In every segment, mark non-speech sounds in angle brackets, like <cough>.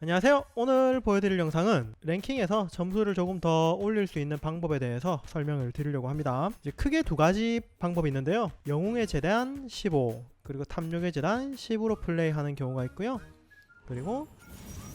안녕하세요. 오늘 보여드릴 영상은 랭킹에서 점수를 조금 더 올릴 수 있는 방법에 대해서 설명을 드리려고 합니다. 이제 크게 두 가지 방법이 있는데요. 영웅의 재단 15 그리고 탐욕의 재단 10으로 플레이하는 경우가 있고요. 그리고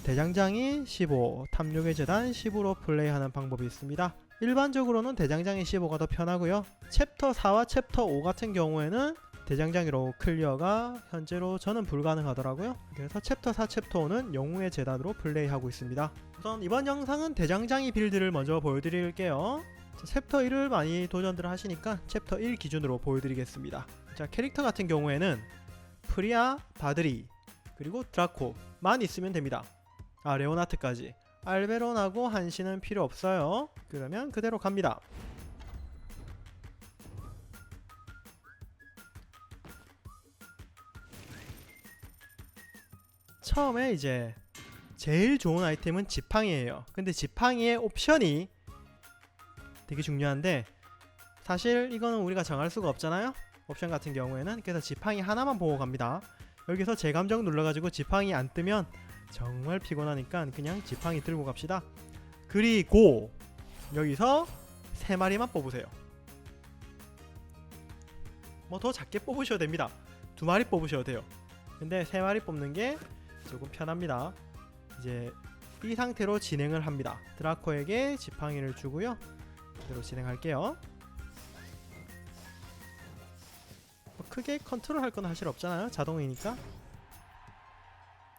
대장장이 15, 탐욕의 재단 10으로 플레이하는 방법이 있습니다. 일반적으로는 대장장이 15가 더 편하고요. 챕터 4와 챕터 5 같은 경우에는 대장장이로 클리어가 현재로 저는 불가능하더라고요. 그래서 챕터 4, 챕터 5는 영웅의 재단으로 플레이하고 있습니다. 우선 이번 영상은 대장장이 빌드를 먼저 보여드릴게요. 자, 챕터 1을 많이 도전들 하시니까 챕터 1 기준으로 보여드리겠습니다. 자 캐릭터 같은 경우에는 프리아, 바드리, 그리고 드라코만 있으면 됩니다. 아 레오나트까지. 알베론하고 한시는 필요 없어요. 그러면 그대로 갑니다. 처음에 이제 제일 좋은 아이템은 지팡이에요. 근데 지팡이의 옵션이 되게 중요한데 사실 이거는 우리가 정할 수가 없잖아요. 옵션 같은 경우에는 그래서 지팡이 하나만 보고 갑니다. 여기서 제 감정 눌러가지고 지팡이 안 뜨면 정말 피곤하니까 그냥 지팡이 들고 갑시다. 그리고 여기서 세 마리만 뽑으세요. 뭐 더 작게 뽑으셔도 됩니다. 두 마리 뽑으셔도 돼요. 근데 세 마리 뽑는 게 조금 편합니다. 이제 이 상태로 진행을 합니다. 드라코에게 지팡이를 주고요. 그대로 진행할게요. 뭐 크게 컨트롤 할건 사실 없잖아요. 자동이니까.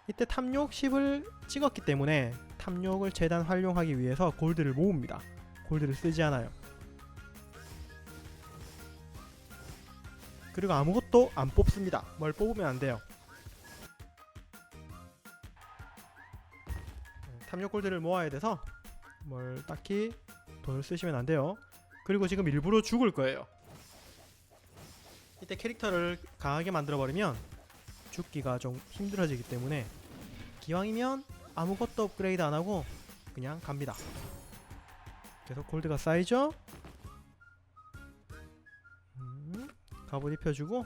이때 탐욕 10을 찍었기 때문에 탐욕을 최대한 활용하기 위해서 골드를 모읍니다. 골드를 쓰지 않아요. 그리고 아무것도 안 뽑습니다. 뭘 뽑으면 안 돼요. 탐욕 골드를 모아야 돼서 뭘 딱히 돈을 쓰시면 안 돼요. 그리고 지금 일부러 죽을 거예요. 이때 캐릭터를 강하게 만들어 버리면 죽기가 좀 힘들어지기 때문에 기왕이면 아무것도 업그레이드 안 하고 그냥 갑니다. 계속 골드가 쌓이죠? 음, 갑옷 입혀주고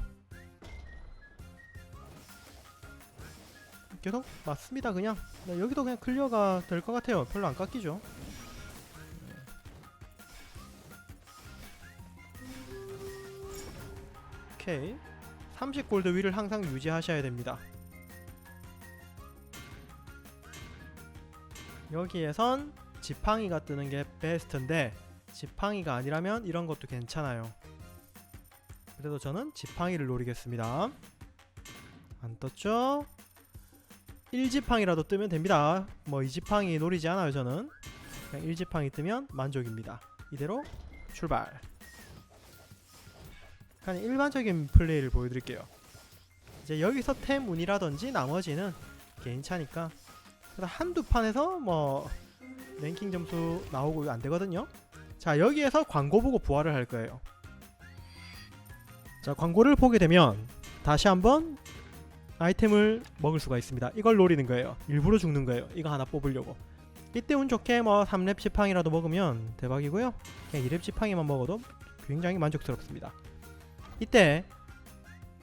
계속 맞습니다 그냥. 네, 여기도 그냥 클리어가 될 것 같아요. 별로 안 깎이죠. 오케이. 30골드 위를 항상 유지하셔야 됩니다. 여기에선 지팡이가 뜨는 게 베스트인데 지팡이가 아니라면 이런 것도 괜찮아요. 그래도 저는 지팡이를 노리겠습니다. 안 떴죠? 1지팡이라도 뜨면 됩니다. 뭐 2지팡이 노리지 않아요 저는. 그냥 1지팡이 뜨면 만족입니다. 이대로 출발. 그냥 일반적인 플레이를 보여드릴게요. 이제 여기서 템 운이라든지 나머지는 그래서 한두 판에서 뭐 랭킹 점수 나오고 안 되거든요. 자 여기에서 광고 보고 부활을 할 거예요. 자 광고를 보게 되면 다시 한번 아이템을 먹을 수가 있습니다. 이걸 노리는 거예요. 일부러 죽는 거예요. 이거 하나 뽑으려고. 이때 운 좋게 뭐 3렙 지팡이라도 먹으면 대박이고요. 그냥 2렙 지팡이만 먹어도 굉장히 만족스럽습니다. 이때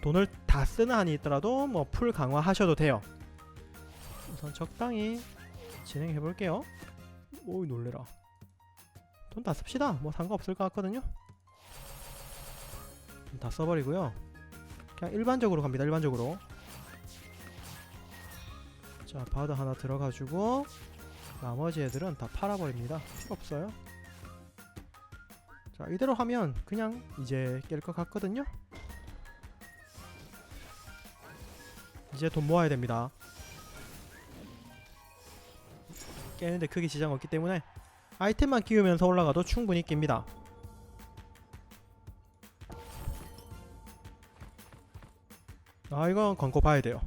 돈을 다 쓰는 한이 있더라도 뭐 풀 강화하셔도 돼요. 우선 적당히 진행해 볼게요. 오이 놀래라. 돈 다 씁시다. 뭐 상관없을 것 같거든요. 돈다 써버리고요. 그냥 일반적으로 갑니다. 일반적으로. 자 바드 하나 들어가지고 나머지 애들은 다 팔아버립니다. 필요 없어요. 자 이대로 하면 그냥 이제 깰 것 같거든요. 이제 돈 모아야 됩니다. 깨는데 크게 지장 없기 때문에 아이템만 끼우면서 올라가도 충분히 깹니다. 아 이건 광고 봐야 돼요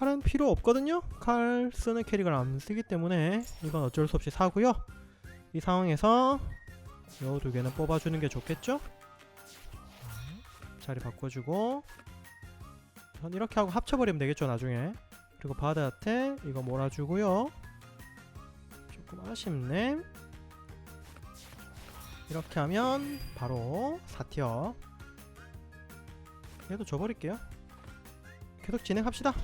칼은 필요 없거든요. 칼 쓰는 캐릭을 안 쓰기 때문에 이건 어쩔 수 없이 사고요. 이 상황에서 요 두 개는 뽑아주는 게 좋겠죠? 음, 자리 바꿔주고 전 이렇게 하고 합쳐버리면 되겠죠 나중에 그리고 바드한테 이거 몰아주고요 조금 아쉽네 이렇게 하면 바로 사티어 얘도 줘버릴게요 계속 진행합시다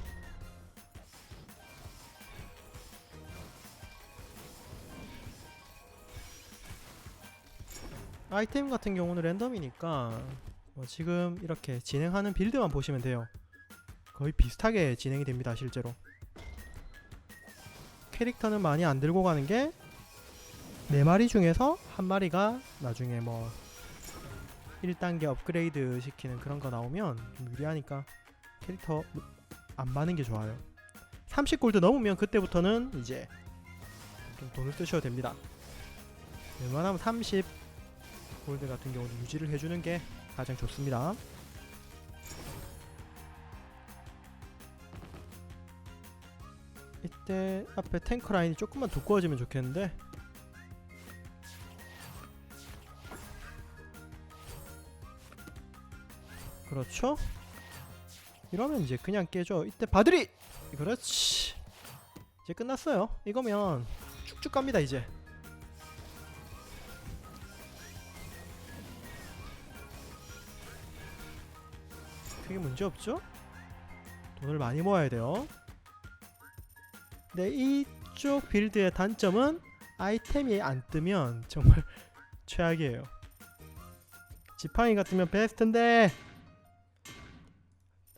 아이템 같은 경우는 랜덤이니까 뭐 지금 이렇게 진행하는 빌드만 보시면 돼요. 거의 비슷하게 진행이 됩니다, 실제로. 캐릭터는 많이 안 들고 가는 게 네 마리 중에서 한 마리가 나중에 뭐 1단계 업그레이드 시키는 그런 거 나오면 좀 유리하니까 캐릭터 안 많은 게 좋아요. 30골드 넘으면 그때부터는 이제 좀 돈을 쓰셔도 됩니다. 웬만하면 30 골드 같은 경우는 유지를 해주는 게 가장 좋습니다. 이때 앞에 탱크 라인이 조금만 두꺼워지면 좋겠는데. 그렇죠? 이러면 이제 그냥 깨져 이때 바들이 그렇지. 이제 끝났어요. 이거면 쭉쭉 갑니다 이제 크게 문제 없죠? 돈을 많이 모아야 돼요. 네, 이쪽 빌드의 단점은 아이템이 안 뜨면 정말 <laughs> 최악이에요. 지팡이 같으면 베스트인데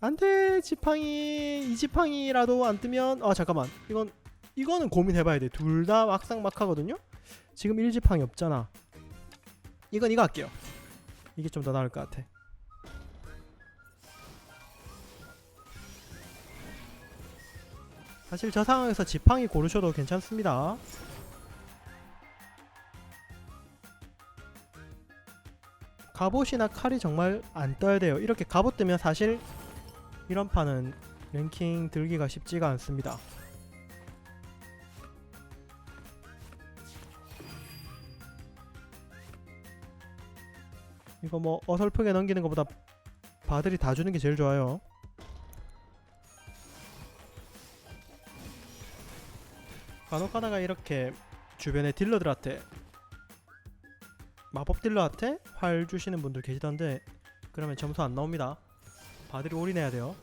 안돼 지팡이 이 지팡이라도 안 뜨면 아 잠깐만 이건 이거는 고민해봐야 돼. 둘 다 막상막하거든요. 지금 1지팡이 없잖아. 이건 이거 할게요. 이게 좀 더 나을 것 같아. 사실 저 상황에서 지팡이 고르셔도 괜찮습니다. 갑옷이나 칼이 정말 안 떠야 돼요. 이렇게 갑옷 뜨면 사실 이런 판은 랭킹 들기가 쉽지가 않습니다. 이거 뭐 어설프게 넘기는 것보다 바들이 다 주는 게 제일 좋아요. 간혹 가다가 이렇게 주변에 딜러들한테 마법 딜러한테 활 주시는 분들 계시던데 그러면 점수 안 나옵니다. 바들이 올인해야 돼요.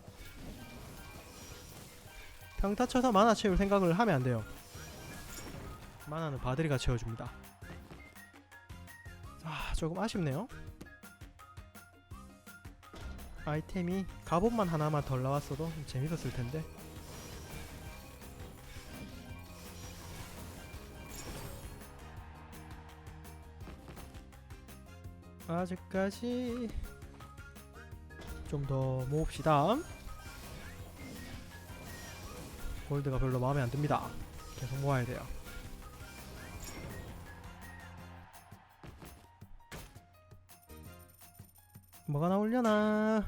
평타 쳐서 만화 채울 생각을 하면 안 돼요. 만화는 바들이가 채워줍니다. 아 조금 아쉽네요. 아이템이 갑옷만 하나만 덜 나왔어도 재밌었을 텐데. 아직까지 좀 더 모읍시다. 골드가 별로 마음에 안 듭니다. 계속 모아야 돼요. 뭐가 나오려나?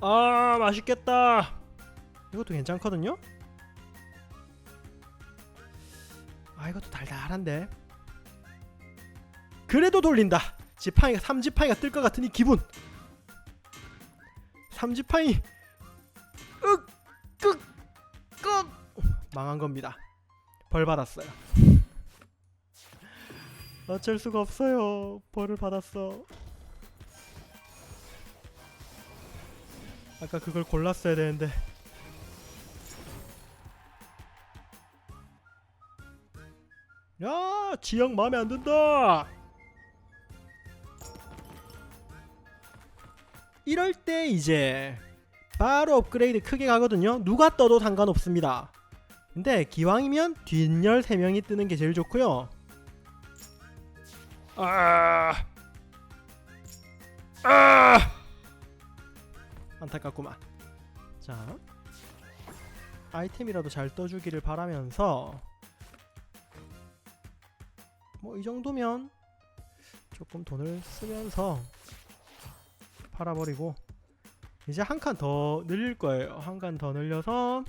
아 맛있겠다. 이것도 괜찮거든요. 아 이것도 달달한데. 그래도 돌린다. 지팡이가 3지팡이가 뜰 것 같은 이 기분. 3지팡이 윽 끄 끄 망한 겁니다. 벌 받았어요. 어쩔 수가 없어요. 벌을 받았어. 아까 그걸 골랐어야 되는데. 야, 지형 마음에 안 든다. 이럴 때 이제 바로 업그레이드 크게 가거든요. 누가 떠도 상관없습니다. 근데 기왕이면 뒷열 3명이 뜨는 게 제일 좋고요. 아! 아! 안타깝구만. 자. 아이템이라도 잘 떠주기를 바라면서 뭐 이 정도면 조금 돈을 쓰면서 팔아버리고 이제 한 칸 더 늘릴 거예요. 한 칸 더 늘려서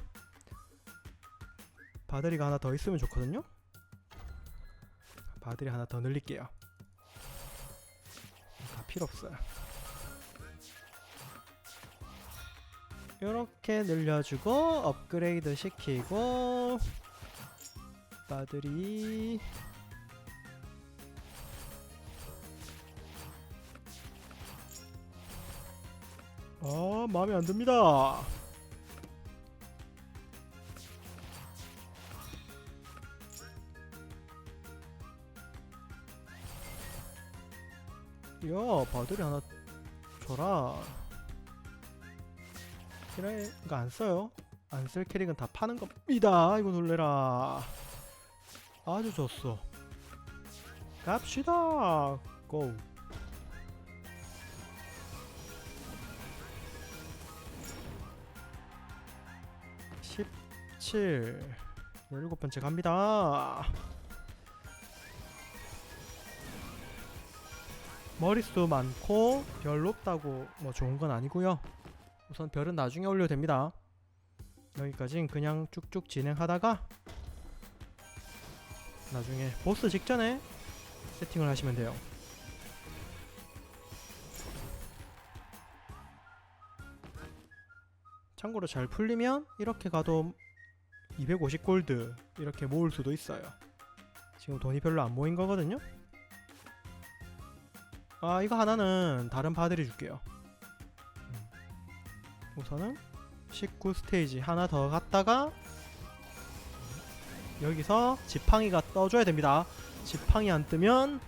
바들이가 하나 더 있으면 좋거든요. 바들이 하나 더 늘릴게요. 다 필요 없어요. 이렇게 늘려주고 업그레이드 시키고 바들이 아 마음에 안 듭니다. 야 바들이 하나 줘라. 그래 이거 안 써요? 안 쓸 캐릭은 다 파는 겁니다. 이거 놀래라. 아주 좋소. 갑시다. 고 십칠 열일곱 번째 갑니다. 머릿수 많고 별 높다고 뭐 좋은 건 아니고요. 우선 별은 나중에 올려도 됩니다. 여기까진 그냥 쭉쭉 진행하다가 나중에 보스 직전에 세팅을 하시면 돼요 참고로 잘 풀리면 이렇게 가도 250 골드 이렇게 모을 수도 있어요. 지금 돈이 별로 안 모인 거거든요. 아 이거 하나는 다른 바들이 줄게요. 음. 우선은 19 스테이지 하나 더 갔다가 여기서 지팡이가 떠줘야 됩니다. 지팡이 안 뜨면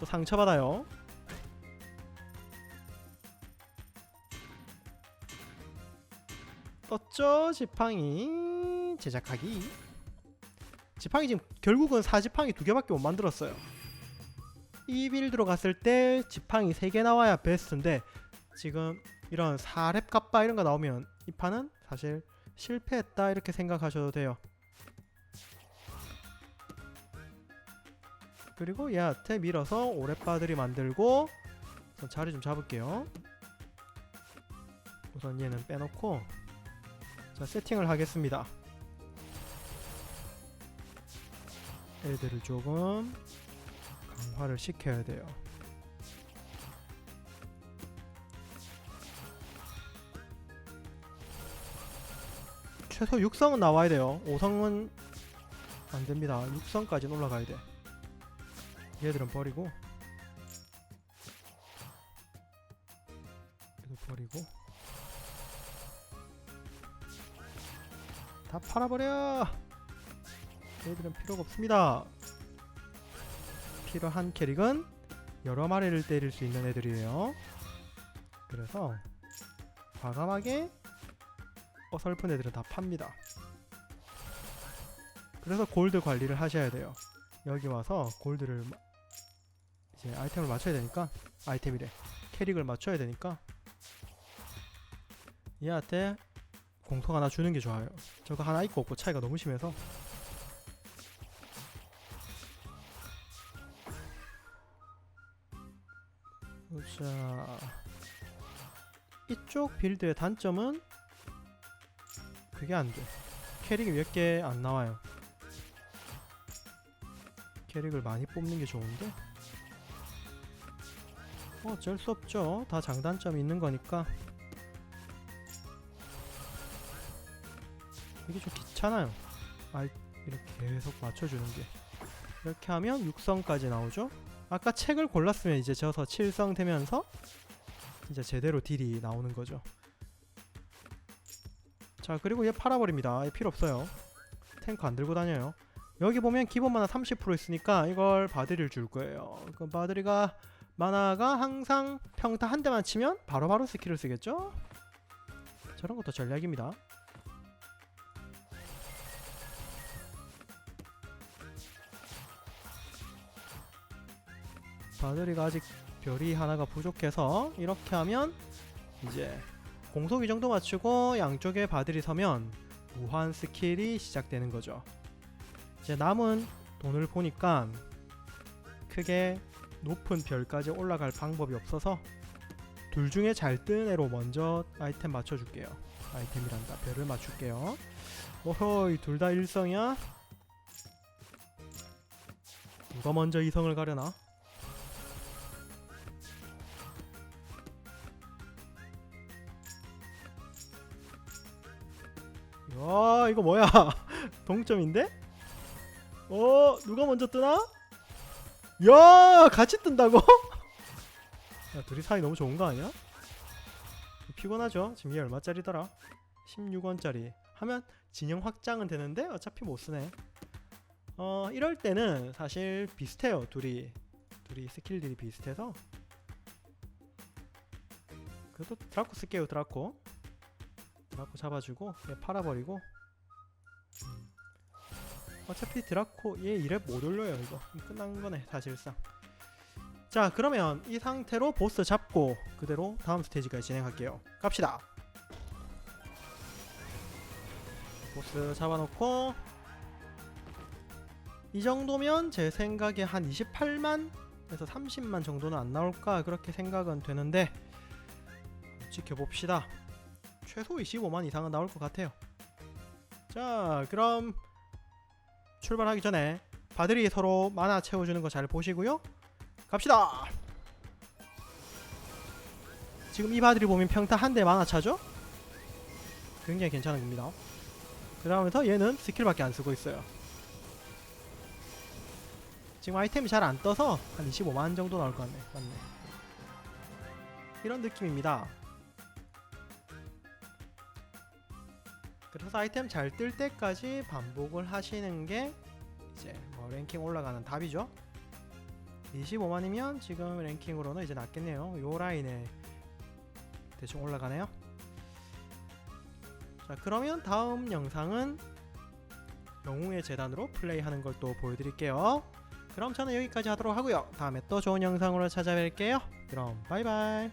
또 상처받아요 떴죠? 지팡이. 제작하기. 지팡이 지금 결국은 사지팡이 두 개밖에 못 만들었어요. 이 빌드로 갔을 때 지팡이 3개 나와야 베스트인데 지금 이런 4렙 갑바 이런 거 나오면 이 판은 사실 실패했다 이렇게 생각하셔도 돼요. 그리고 얘한테 밀어서 오랫바들이 만들고 자리 좀 잡을게요. 우선 얘는 빼놓고 자 세팅을 하겠습니다 애들을 조금 강화를 시켜야 돼요. 최소 6성은 나와야 돼요. 5성은 안 됩니다. 6성까지는 올라가야 돼. 얘들은 버리고 다 팔아버려. 얘들은 필요가 없습니다. 필요한 캐릭은 여러 마리를 때릴 수 있는 애들이에요. 그래서 과감하게 어설픈 애들은 다 팝니다. 그래서 골드 관리를 하셔야 돼요. 여기 와서 골드를 마- 이제 아이템을 맞춰야 되니까 아이템이래 캐릭을 맞춰야 되니까 얘한테 공통 하나 주는 게 좋아요. 저거 하나 있고 없고 차이가 너무 심해서 자 이쪽 빌드의 단점은 그게 안 돼. 캐릭이 몇 개 안 나와요. 캐릭을 많이 뽑는 게 좋은데 어, 어쩔 수 없죠. 다 장단점이 있는 거니까 이게 좀 귀찮아요. 아 이렇게 계속 맞춰주는 게 이렇게 하면 6성까지 나오죠. 아까 책을 골랐으면 이제 져서 7성 되면서 이제 제대로 딜이 나오는 거죠. 자 그리고 얘 팔아버립니다. 얘 필요 없어요. 탱크 안 들고 다녀요. 여기 보면 기본 만화 30% 있으니까 이걸 바드리를 줄 거예요. 그 바드리가 만화가 항상 평타 한 대만 치면 바로바로 스킬을 쓰겠죠? 저런 것도 전략입니다. 바드리가 아직 별이 하나가 부족해서 이렇게 하면 이제 공속 이 정도 맞추고 양쪽에 바들이 서면 무한 스킬이 시작되는 거죠. 이제 남은 돈을 보니까 크게 높은 별까지 올라갈 방법이 없어서 둘 중에 잘 뜨는 애로 먼저 아이템 맞춰줄게요. 아이템이란다. 별을 맞출게요. 오호이 둘 다 일성이야? 누가 먼저 이성을 가려나? 와 이거 뭐야 <laughs> 동점인데? 어 누가 먼저 뜨나? 야 같이 뜬다고? <laughs> 야 둘이 사이 너무 좋은 거 아니야? 피곤하죠 지금 얘 얼마짜리더라? 16원짜리 하면 진영 확장은 되는데 어차피 못 쓰네 어 이럴 때는 사실 비슷해요 둘이 둘이 스킬들이 비슷해서 그래도 드라코 쓸게요 드라코 드라코 잡아주고 얘 팔아버리고 어차피 드라코 얘 이랩 못 올려요 이거. 끝난 거네 사실상. 자 그러면 이 상태로 보스 잡고 그대로 다음 스테이지까지 진행할게요. 갑시다. 보스 잡아놓고 이 정도면 제 생각에 한 28만 에서 30만 정도는 안 나올까 그렇게 생각은 되는데 지켜봅시다. 최소 25만 이상은 나올 것 같아요. 자 그럼 출발하기 전에 바들이 서로 만화 채워주는 거 잘 보시고요. 갑시다. 지금 이 바들이 보면 평타 한 대 만화 차죠? 굉장히 괜찮은 겁니다. 그 다음에서 얘는 스킬밖에 안 쓰고 있어요. 지금 아이템이 잘 안 떠서 한 25만 정도 나올 것 같네. 맞네. 이런 느낌입니다 그래서 아이템 잘 뜰 때까지 반복을 하시는 게 이제 뭐 랭킹 올라가는 답이죠. 25만이면 지금 랭킹으로는 이제 낮겠네요. 요 라인에 대충 올라가네요. 자 그러면 다음 영상은 영웅의 재단으로 플레이하는 걸 또 보여드릴게요. 그럼 저는 여기까지 하도록 하고요. 다음에 또 좋은 영상으로 찾아뵐게요. 그럼 바이바이